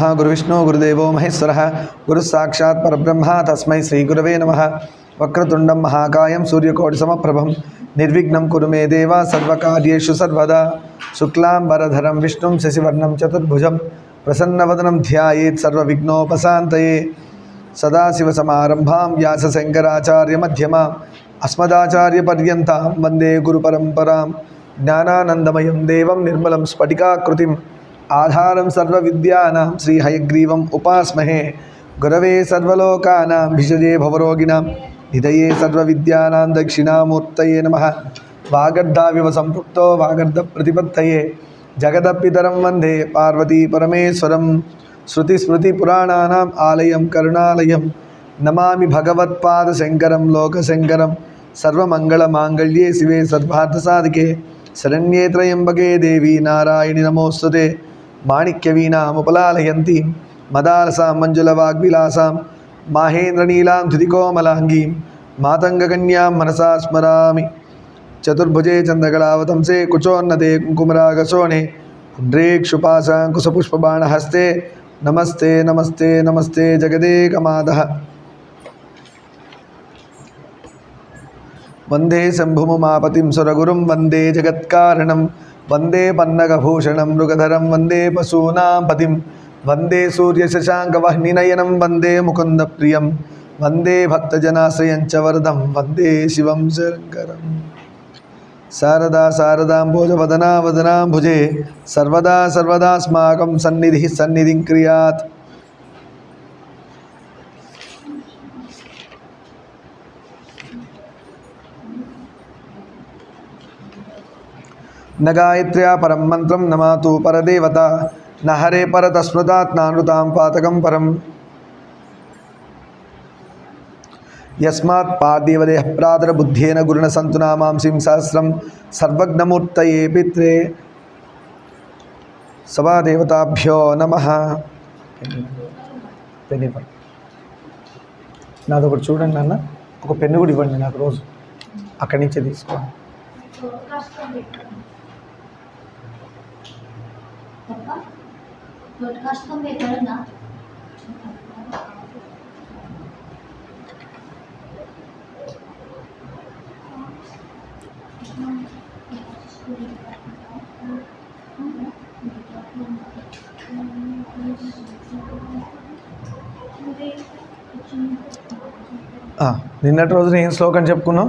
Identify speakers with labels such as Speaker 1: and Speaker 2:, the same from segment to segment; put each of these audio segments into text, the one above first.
Speaker 1: महागुरुविष्णु गुरुदेवो महेश्वरः गुरुसाक्षात् परब्रह्मा तस्मै श्रीगुरवे नमः वक्रतुण्डं महाकायं सूर्यकोटिसमप्रभं निर्विघ्नं कुरु मे देव सर्वकार्येषु सर्वदा शुक्लाम्बरधरं विष्णुं शशिवर्णं चतुर्भुजं प्रसन्नवदनं ध्यायेत् सर्वविघ्नोपशान्तये सदाशिवसमारम्भां व्यासशङ्कराचार्यमध्यमां अस्मदाचार्यपर्यन्तां वन्दे गुरुपरम्परां ज्ञानानन्दमयं देवं निर्मलं स्फटिकाकृतिं ఆధారం సర్వవిద్యానాం శ్రీహయగ్రీవం ఉపాస్మహే గురవే సర్వలోకానాం భిషజే భవరోగిణాం నిధయే సర్వవిద్యానాం దక్షిణామూర్తయే నమ వాగర్ధావివ సంపృక్తో వాగర్ధ ప్రతిపత్తయే జగదప్పితరం వందే పార్వతీ పరమేశ్వరం శృతిస్మృతిపురాణానాం ఆలయం కరుణాలయం నమామి భగవత్పాదశంకరం లోకశంకరం సర్వమంగళమాంగళ్యే శివే సద్భార్థసాధికే శరణ్యే త్రయంబకే నారాయణి నమోస్తుతే माणिक्यवीणामुपलालयन्तीं मदालसां मञ्जुलवाग्विलासां माहेन्द्रनीलां धृतिकोमलाङ्गीं मातंगकन्या मनसा स्मरामि चतुर्भुजे चन्द्रकलावतंसे कुचोन्नते कुंकुमरागशोणे पुण्ड्रेक्षुपासां कुसपुष्पबाणहस्ते नमस्ते नमस्ते नमस्ते जगदेकमादः वंदे शम्भुमुमापतिं सुरगुरुं वंदे जगत्कारणं वन्दे पन्नकभूषणं मृगधरं वन्दे पशूनां पतिं वन्दे सूर्यशशाङ्कवह्निनयनं वन्दे मुकुन्दप्रियं वन्दे भक्तजनाश्रयं च वरदं वन्दे शिवं शङ्करम् शारदा शारदाम्भोजवदना वदनां भुजे सर्वदा सर्वदास्माकं सन्निधिः सन्निधिं क्रियात् न పరం మంత్రం मन्त्रं పరదేవత నహరే परदेवता न పాతకం పరం యస్మాత్ పాదేవదేహ ప్రాతర బుద్ధేన గురుణ సంతునామాంసిం సహస్రం సర్వజ్ఞమూర్తయే పిత్రే సభాదేవతాభ్యో నమ పెన్ ఇవ్వండి నాది ఒకటి చూడండి నాన్న ఒక పెన్ను కూడా ఇవ్వండి నాకు రోజు అక్కడి నుంచే తీసుకోండి తప్ప తోటి కష్టం నిన్నటి రోజున ఏం శ్లోకం చెప్పుకున్నాం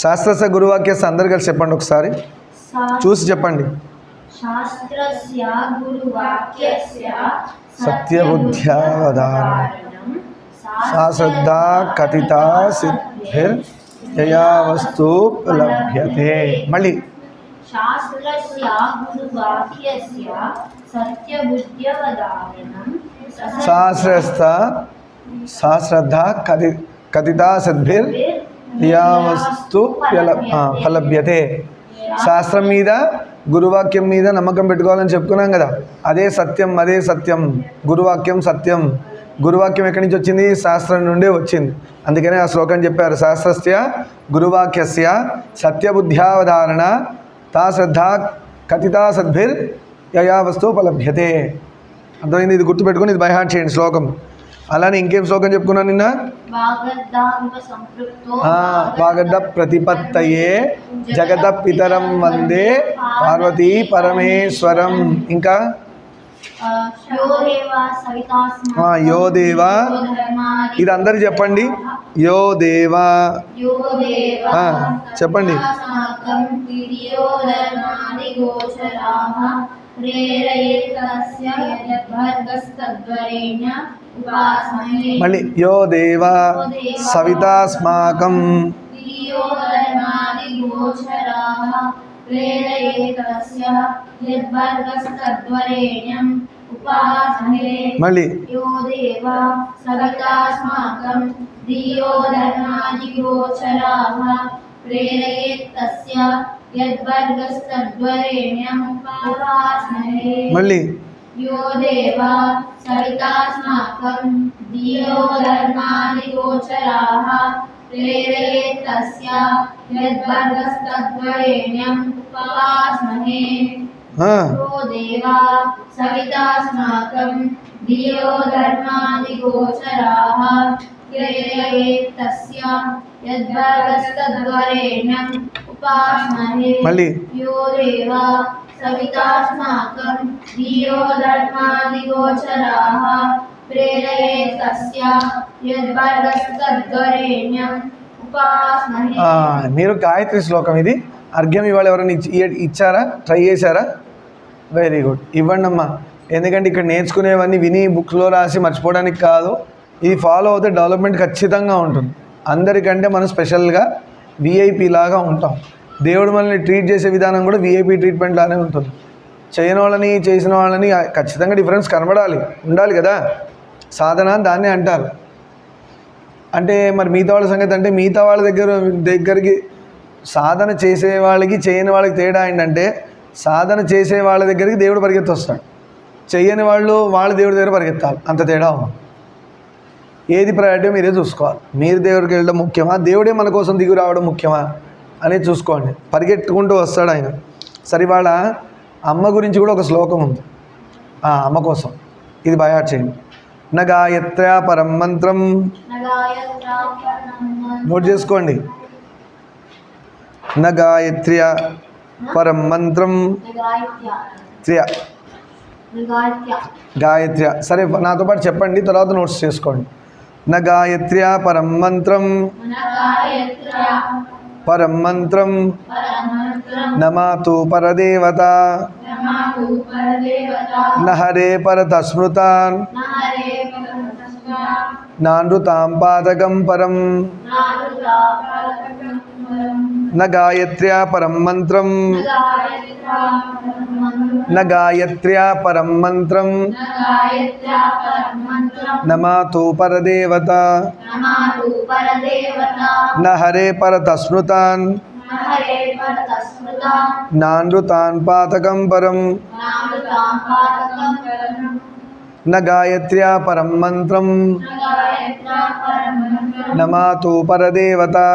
Speaker 1: శాస్త్రస్య గురువాక్యస్ అందరు కలిసి చెప్పండి ఒకసారి చూసి చెప్పండి సిద్ధిర్ యయా మళ్ళీ శాస్త్రస్థ సాశ్రద్ధ కథి కథితా సిద్ధిర్ యావస్తు ఫలభ్యతే శాస్త్రం మీద గురువాక్యం మీద నమ్మకం పెట్టుకోవాలని చెప్పుకున్నాం కదా అదే సత్యం అదే సత్యం గురువాక్యం సత్యం గురువాక్యం ఎక్కడి నుంచి వచ్చింది శాస్త్రం నుండే వచ్చింది అందుకనే ఆ శ్లోకం చెప్పారు శాస్త్రస్య గురువాక్యస్య సత్యబుద్ధ్యావధారణ తా శ్రద్ధ కథితా సద్భిర్ యయా వస్తువు ఫలభ్యతే అర్థమైంది ఇది గుర్తుపెట్టుకుని ఇది బైహార్ట్ చేయండి శ్లోకం అలానే ఇంకేం శ్లోకం చెప్పుకున్నాను నిన్న వాగద ప్రతిపత్తయే జగత పితరం వందే పార్వతీ పరమేశ్వరం ఇంకా యో దేవా ఇది అందరు చెప్పండి యో దేవా చెప్పండి మళ్ళీ యో దేవ సవితాస్మాకం
Speaker 2: మళ్ళీ యో దేవ సవితాస్మాకం ధియో ధర్మాది గోచరాః ప్రేరయేత్తస్య मल्ली यो देवा सवितास्माकं धियो धर्माणि गोचराः प्रेरयेत्तस्य यद्वर्गस्तद्वरेण्यम् उपवास्महे यो देवा सवितास्माकं धियो धर्माणि गोचराः प्रेरयेत्तस्य यद्वर्गस्तद्वरेण्यम् మళ్ళీ మీరు
Speaker 1: గాయత్రి శ్లోకం ఇది అర్ఘ్యం ఇవాళ ఎవరైనా ఇచ్చారా ట్రై చేశారా వెరీ గుడ్ ఇవ్వండి అమ్మా ఎందుకంటే ఇక్కడ నేర్చుకునేవన్నీ విని బుక్స్లో రాసి మర్చిపోవడానికి కాదు ఇది ఫాలో అవుతే డెవలప్మెంట్ ఖచ్చితంగా ఉంటుంది అందరికంటే మనం స్పెషల్గా విఐపి లాగా ఉంటాం దేవుడు మనల్ని ట్రీట్ చేసే విధానం కూడా విఐపి ట్రీట్మెంట్ లానే ఉంటుంది చేయని వాళ్ళని చేసిన వాళ్ళని ఖచ్చితంగా డిఫరెన్స్ కనబడాలి ఉండాలి కదా సాధన దాన్ని అంటారు అంటే మరి మిగతా వాళ్ళ సంగతి అంటే మిగతా వాళ్ళ దగ్గర దగ్గరికి సాధన చేసే వాళ్ళకి చేయని వాళ్ళకి తేడా ఏంటంటే సాధన చేసే వాళ్ళ దగ్గరికి దేవుడు వస్తాడు చేయని వాళ్ళు వాళ్ళ దేవుడి దగ్గర పరిగెత్తాలి అంత తేడా ఉంది ఏది ప్రయారిటీ మీరే చూసుకోవాలి మీరు దేవుడికి వెళ్ళడం ముఖ్యమా దేవుడే మన కోసం దిగు రావడం ముఖ్యమా అనేది చూసుకోండి పరిగెట్టుకుంటూ వస్తాడు ఆయన సరే వాళ్ళ అమ్మ గురించి కూడా ఒక శ్లోకం ఉంది ఆ అమ్మ కోసం ఇది బయట చేయండి నగాయత్ర పరం మంత్రం నోట్ చేసుకోండి నగాయత్ర పరం మంత్రం త్రియ గాయత్ర సరే నాతో పాటు చెప్పండి తర్వాత నోట్స్ చేసుకోండి न गायत्र्या परं मन्त्रं परं मन्त्रं न मातु परदेवता न हरे परतस्मृतान् नानृतां पादकं परं न गायत्र्या परं मन्त्रं न गायत्र्या परं मन्त्रं न मातु परदेवता न हरे परतस्मृतान् नानृतान् पातकं परं न गायत्र्या परं मन्त्रं न मातु परदेवता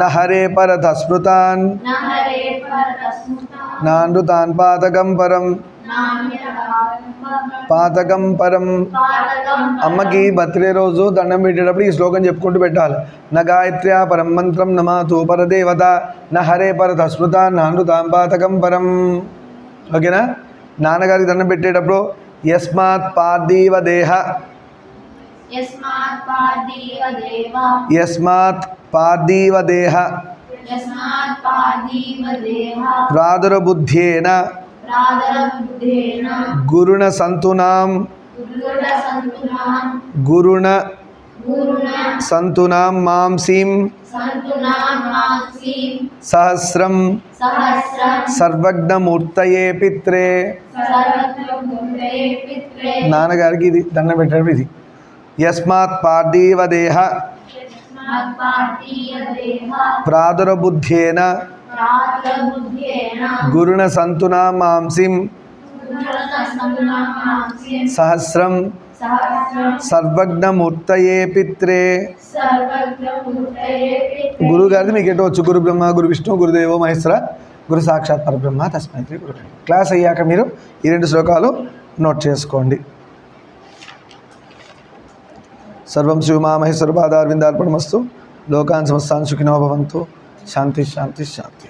Speaker 1: न हरे परतस्मृतान् నానృతాన్ పాతకం పరం పాతకం పరం అమ్మకి బర్త్డే రోజు దండం పెట్టేటప్పుడు ఈ శ్లోకం చెప్పుకుంటూ పెట్టాలి నా పరం మంత్రం నమాతు పరదేవత నా హరే పరత స్మృత నానృతాం పాతకం పరం ఓకేనా నాన్నగారికి దండం పెట్టేటప్పుడు యస్మాత్ పార్థీవ దేహ యస్మాత్ పార్థీవ దేహ प्रादुरबुद्धेन गुरुण सन्तूनां गुरुण सन्तूनां मांसीं सहस्रं సర్వజ్ఞమూర్తయే పిత్రే నాన్నగారికి ఇది దండం పెట్టడం ఇది యస్మాత్ పార్థీవదేహ ప్రాదురబుద్ధ్యేన గురుణ సంతున మాంసిం సహస్రం సర్వజ్ఞమూర్తయే పిత్రే గురువు గారిది మీకు ఎటు వచ్చు గురు బ్రహ్మ గురు విష్ణు గురుదేవో మహేశ్వర గురు సాక్షాత్ పరబ్రహ్మ తస్మైత్రి గురు క్లాస్ అయ్యాక మీరు ఈ రెండు శ్లోకాలు నోట్ చేసుకోండి సర్వం శ్రీ ఉమామహేశ్వర పాదారవిందార్పణమస్తు లోకాన్ సమస్తాన్ సుఖినోభవంతు శాంతి శాంతి శాంతి